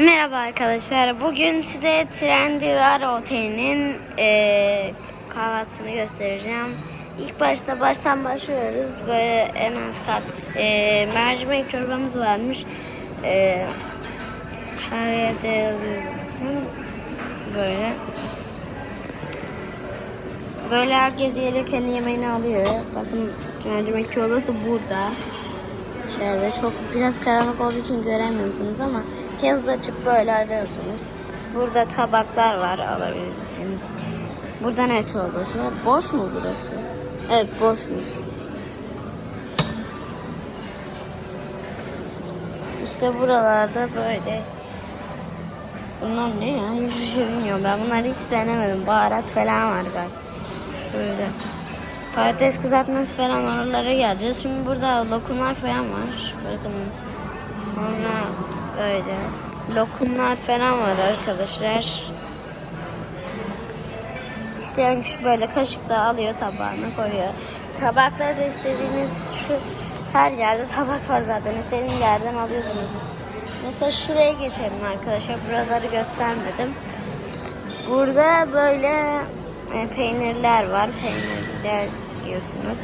Merhaba arkadaşlar. Bugün size Trendyol Otel'in eee kahvaltısını göstereceğim. İlk başta baştan başlıyoruz. Böyle en alt kat eee, mercimek çorbamız varmış. Eee, her yerde. Böyle. Böyle herkes gelirken yemeğini alıyor. Bakın mercimek çorbası burada. İçeride çok biraz karanlık olduğu için göremiyorsunuz ama kez açıp böyle alıyorsunuz. Burada tabaklar var alabilirsiniz. Burada ne çorbası var? Boş mu burası? Evet boşmuş. İşte buralarda böyle Bunlar ne ya? Hiçbir şey bilmiyorum. Ben bunları hiç denemedim. Baharat falan var galiba. Şöyle. Patates kızartması falan oralara geleceğiz. Şimdi burada lokumlar falan var. Bakın. Sonra böyle. Lokumlar falan var arkadaşlar. İsteyen kişi böyle kaşıkla alıyor tabağına koyuyor. Tabaklarda istediğiniz şu her yerde tabak var zaten. İstediğiniz yerden alıyorsunuz. Mesela şuraya geçelim arkadaşlar. Buraları göstermedim. Burada böyle e, peynirler var. Peynirler diyorsunuz.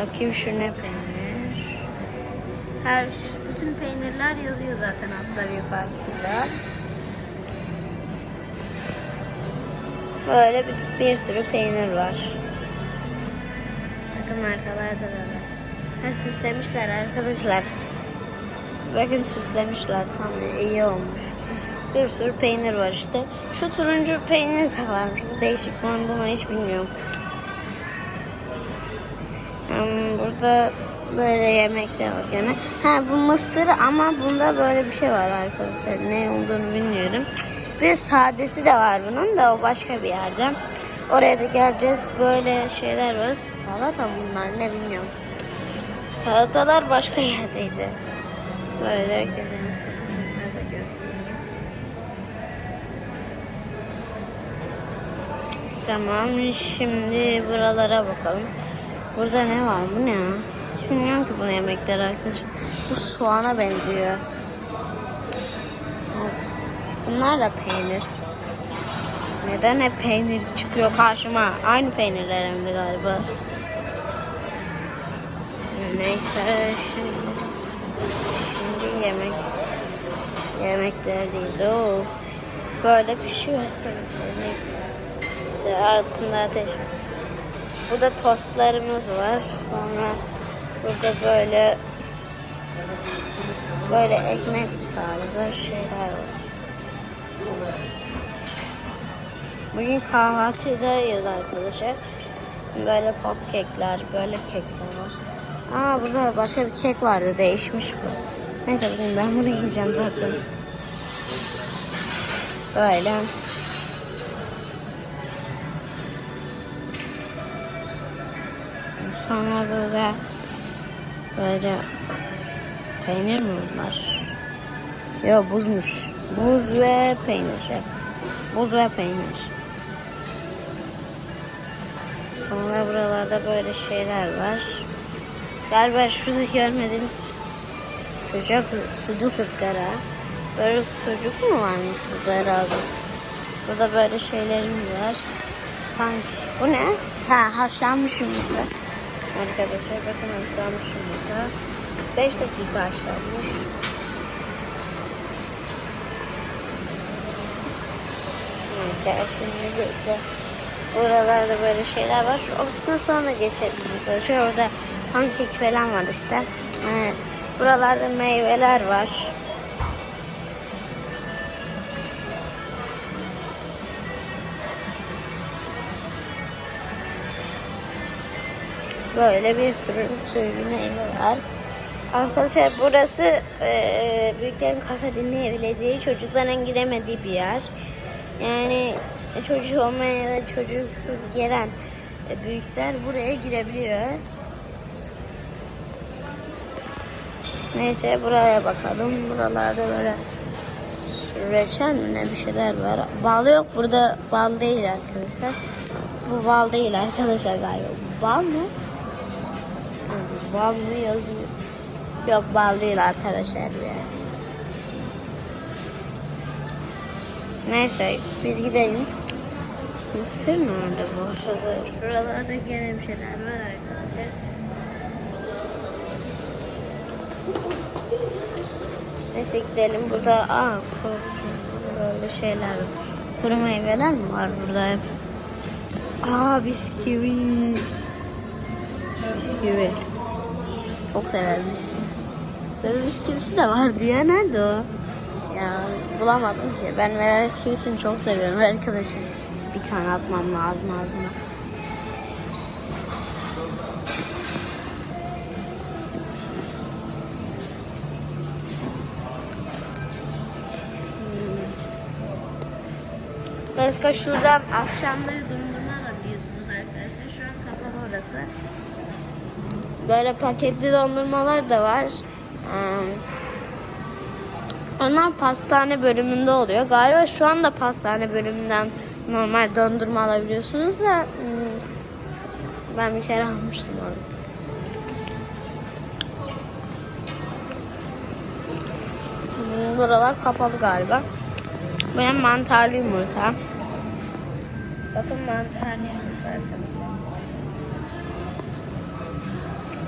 Bakayım şu ne peynir. Her bütün peynirler yazıyor zaten hatta yukarısında. Böyle bir, bir sürü peynir var. Bakın arkalarda da var. Ha, süslemişler arkadaşlar. Bakın süslemişler sanırım iyi olmuş. Bir sürü peynir var işte. Şu turuncu peynir de varmış. Değişik ben bunu hiç bilmiyorum. Hmm, burada böyle yemekler var gene. Ha bu mısır ama bunda böyle bir şey var arkadaşlar. Ne olduğunu bilmiyorum. Bir sadesi de var bunun da o başka bir yerde. Oraya da geleceğiz. Böyle şeyler var. Salata bunlar ne bilmiyorum. Salatalar başka yerdeydi. Böyle güzel. Tamam şimdi buralara bakalım. Burada ne var bu ne? Bilmiyorum ki bu yemekler arkadaşlar. Bu soğana benziyor. Bunlar da peynir. Neden hep peynir çıkıyor karşıma? Aynı peynirler de galiba. Neyse şimdi Şimdi yemek yemeklerdeyiz. Oo. Böyle pişiyor. İşte altında ateş. Burada tostlarımız var. Sonra burada böyle böyle ekmek tarzı şeyler var. Bugün kahvaltıdayız arkadaşlar. Böyle pop kekler, böyle kekler var. Aa burada başka bir kek vardı. Değişmiş bu. Neyse bugün ben bunu yiyeceğim zaten. Böyle. Sonra böyle böyle peynir mi bunlar? Yok buzmuş. Buz ve peynir. Buz ve peynir. Sonra buralarda böyle şeyler var. Galiba şurada görmediğiniz sıcak sucuk ızgara. Böyle sucuk mu varmış burada herhalde? Burada böyle şeylerimiz var. Hangi? Bu ne? Ha haşlanmış yumurta. Arkadaşlar bakın haşlanmış yumurta. 5 dakika haşlanmış. Neyse şimdi böyle buralarda böyle şeyler var. Orasına sonra geçelim arkadaşlar. Orada pankek falan var işte. Ee, buralarda meyveler var. Böyle bir sürü türlü meyve var. Arkadaşlar burası e, büyüklerin kafa dinleyebileceği, çocukların giremediği bir yer. Yani çocuğu olmayan ya da çocuksuz gelen e, büyükler buraya girebiliyor. Neyse buraya bakalım. Buralarda böyle reçel mi ne bir şeyler var. Bal yok burada bal değil arkadaşlar. Bu bal değil arkadaşlar galiba. Bal mı? Bal mı yazıyor? Yok bal değil arkadaşlar bu yani. Neyse biz gidelim. Mısır nerede bu arada? Şuralarda gene bir şeyler var arkadaşlar. Neyse gidelim. Burada aa böyle şeyler var. Kuru meyveler mi var burada hep? Aa bisküvi. Bisküvi. Çok severim bisküvi. Böyle bisküvisi de vardı ya. Nerede o? Ya bulamadım ki. Ben Meral bisküvisini çok seviyorum arkadaşım. Bir tane atmam lazım ağzıma. Başka şuradan akşamları dondurma alabiliyorsunuz arkadaşlar. Şu an kapalı orası. Böyle paketli dondurmalar da var. Onlar pastane bölümünde oluyor. Galiba şu anda pastane bölümünden normal dondurma alabiliyorsunuz da hmm, ben bir kere almıştım onu. Hmm, Buralar kapalı galiba. Benim mantarlı yumurta. Bakın mantarlı yumurta arkadaşlar.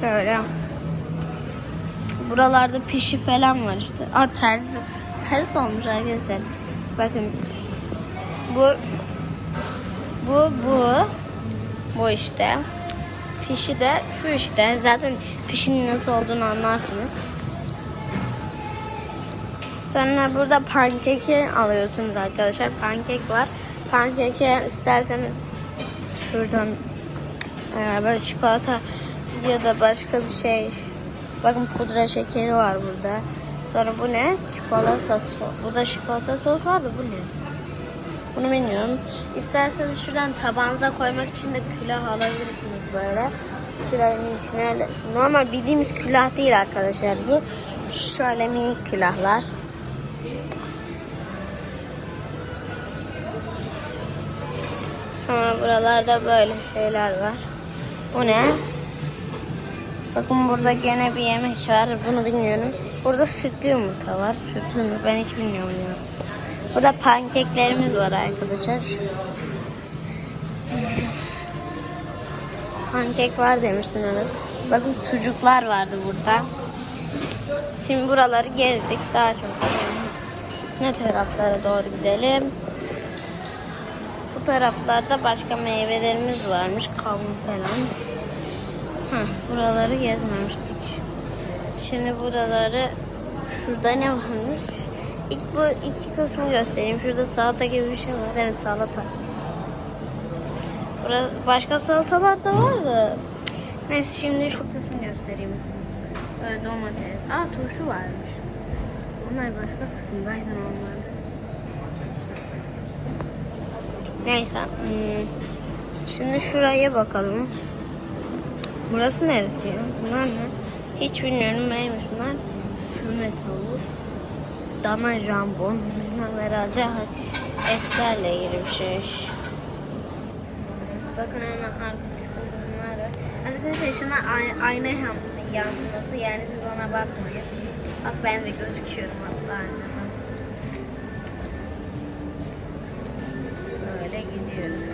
Böyle. Buralarda pişi falan var işte. Aa ters, ters olmuş arkadaşlar. Bakın. Bu bu bu bu işte. Pişi de şu işte. Zaten pişinin nasıl olduğunu anlarsınız. Sonra burada pankeki alıyorsunuz arkadaşlar. Pankek var. Pankeki isterseniz şuradan e, böyle çikolata ya da başka bir şey. Bakın pudra şekeri var burada. Sonra bu ne? Çikolata sos. Burada çikolata sos var da bu ne? Bunu bilmiyorum. İsterseniz şuradan tabağınıza koymak için de külah alabilirsiniz böyle. Külahın içine normal bildiğimiz külah değil arkadaşlar bu. Şöyle minik külahlar. Sonra buralarda böyle şeyler var. Bu ne? Bakın burada gene bir yemek var. Bunu bilmiyorum. Burada sütlü yumurta var. Sütlü mü? Ben hiç bilmiyorum ya. Burada pankeklerimiz var arkadaşlar. Pankek var demiştim evet. Bakın sucuklar vardı burada. Şimdi buraları gezdik. Daha çok ne taraflara doğru gidelim. Bu taraflarda başka meyvelerimiz varmış. Kavun falan. Buraları gezmemiştik. Şimdi buraları şurada ne varmış? İlk bu iki kısmı göstereyim. Şurada salata gibi bir şey var. Evet salata. Burada başka salatalar da var da. Neyse şimdi şu kısmı göstereyim. Böyle domates. Aa turşu varmış. Onlar başka kısımdaydı normalde. Neyse. hmm, Şimdi şuraya bakalım. Burası neresi ya? Bunlar ne? Hiç bilmiyorum neymiş bunlar. Füme tavuk. Dana jambon. Bunlar herhalde etlerle ilgili bir şey. Bakın hemen arka kısımda bunlar var. Arkadaşlar şuna ay- ayna yansıması yani siz ona bakmayın. Bak ben de gözüküyorum hatta aynadan. Böyle gidiyoruz.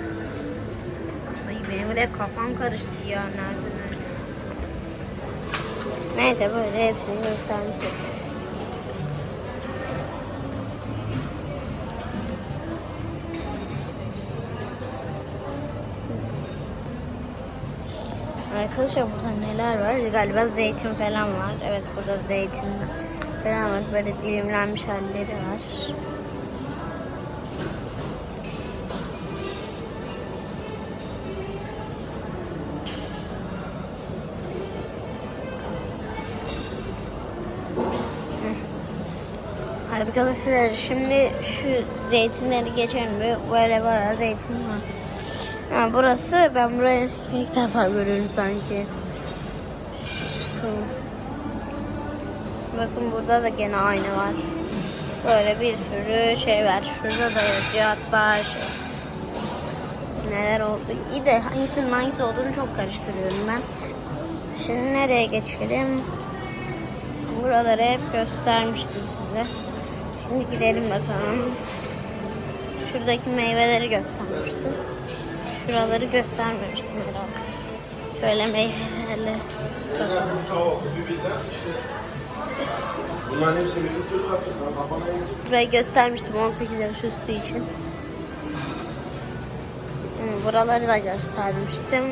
Ay benim bile kafam karıştı ya nerede. Neyse böyle hepsini göstermiş oldum. Arkadaşlar burada neler var? Galiba zeytin falan var. Evet burada zeytin falan var. Böyle dilimlenmiş halleri var. Arkadaşlar şimdi şu zeytinleri geçelim. Böyle- bayağı zeytin var. Ha, burası ben burayı ilk defa görüyorum sanki. Bakın burada da gene aynı var. Böyle bir sürü şey var. Şurada da yazıyor hatta şey. Neler oldu? İyi de hangisinin hangisi olduğunu çok karıştırıyorum ben. Şimdi nereye geçelim? Buraları hep göstermiştim size. Şimdi gidelim bakalım. Şuradaki meyveleri göstermiştim. Şuraları göstermemiştim herhalde. Şöyle meyvelerle. Burayı göstermiştim 18 yaş üstü için. Hmm, Buraları da göstermiştim.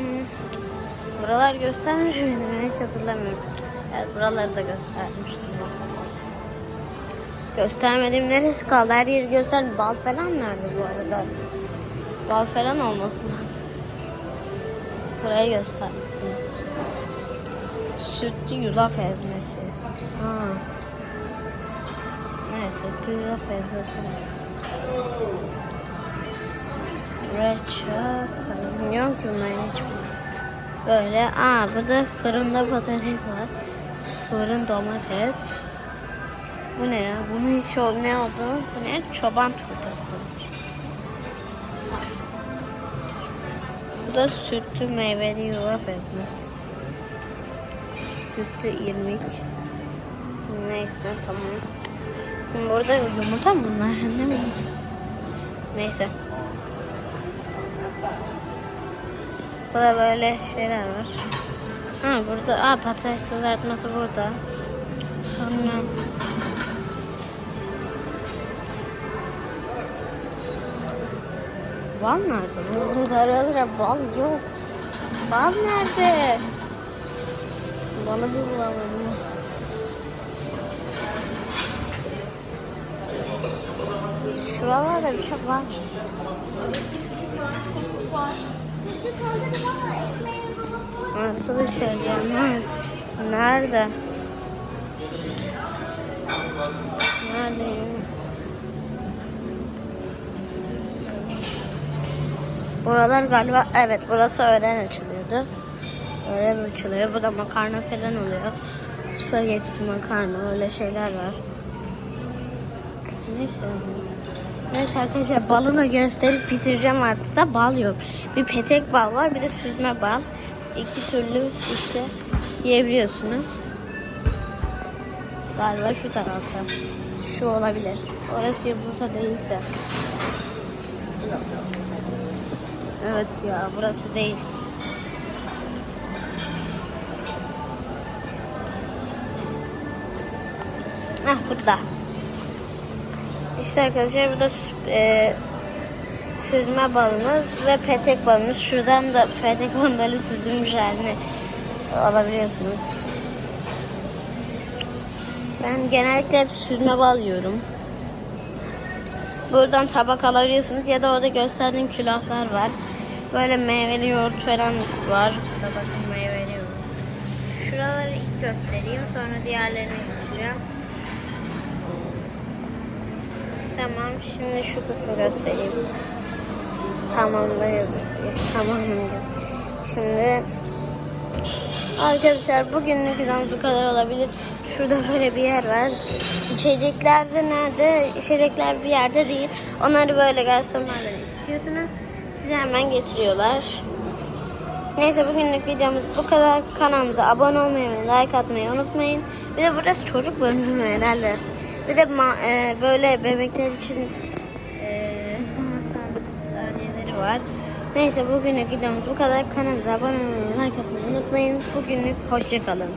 Buralar göstermiş miydim? Hiç hatırlamıyorum. Evet buraları da göstermiştim. Göstermediğim neresi kaldı? Her yeri gösterdim. Bal falan nerede bu arada? Bal falan olması lazım. Burayı göstermiştim. Sütlü yulaf ezmesi. Ha. Neyse yulaf ezmesi var. Reçel. Bilmiyorum ki ben hiç. Böyle. Aa burada fırında patates var. Fırın domates. Bu ne ya? Bunu hiç o ne oldu? Bu ne? Çoban turtası. Bu da sütlü meyveli yulaf ezmesi. Sütlü irmik. Neyse tamam. Burada yumurta mı bunlar? Ne bu? Neyse. Burada böyle şeyler var. Ha burada aa patates kızartması burada. Sonra Bal nerede? Ara ara bal yok. Bal nerede? Balı bir bulamadım. Şuralarda bir şey var. Arkadaşlar ya nerede? Nerede? Nerede Buralar galiba evet burası öğlen açılıyordu. Öğlen açılıyor. Burada makarna falan oluyor. Spagetti makarna öyle şeyler var. Neyse. Neyse arkadaşlar balı da gösterip bitireceğim artık da bal yok. Bir petek bal var bir de süzme bal. İki türlü işte yiyebiliyorsunuz. Galiba şu tarafta. Şu olabilir. Orası yumurta değilse. Evet ya burası değil. Ah burada. İşte arkadaşlar burada e, süzme balımız ve petek balımız. Şuradan da petek böyle süzülmüş halini alabiliyorsunuz. Ben genellikle hep süzme bal yiyorum. Buradan tabak alabiliyorsunuz ya da orada gösterdiğim külahlar var. Böyle meyveli yoğurt falan var. Burada bakın meyveli yoğurt. Şuraları ilk göstereyim sonra diğerlerini göstereceğim. Tamam şimdi şu kısmı göstereyim. Tamamda yazıyor. Tamamında. Şimdi arkadaşlar bugünlük videomuz bu kadar olabilir. Şurada böyle bir yer var. İçecekler de nerede? İçecekler bir yerde değil. Onları böyle garsonlardan istiyorsunuz. Size hemen getiriyorlar. Neyse bugünlük videomuz bu kadar. Kanalımıza abone olmayı ve like atmayı unutmayın. Bir de burası çocuk bölümü herhalde. Bir de e, böyle bebekler için e, sandalyeleri var. Neyse bugünlük videomuz bu kadar. Kanalımıza abone olmayı like atmayı unutmayın. Bugünlük hoşçakalın.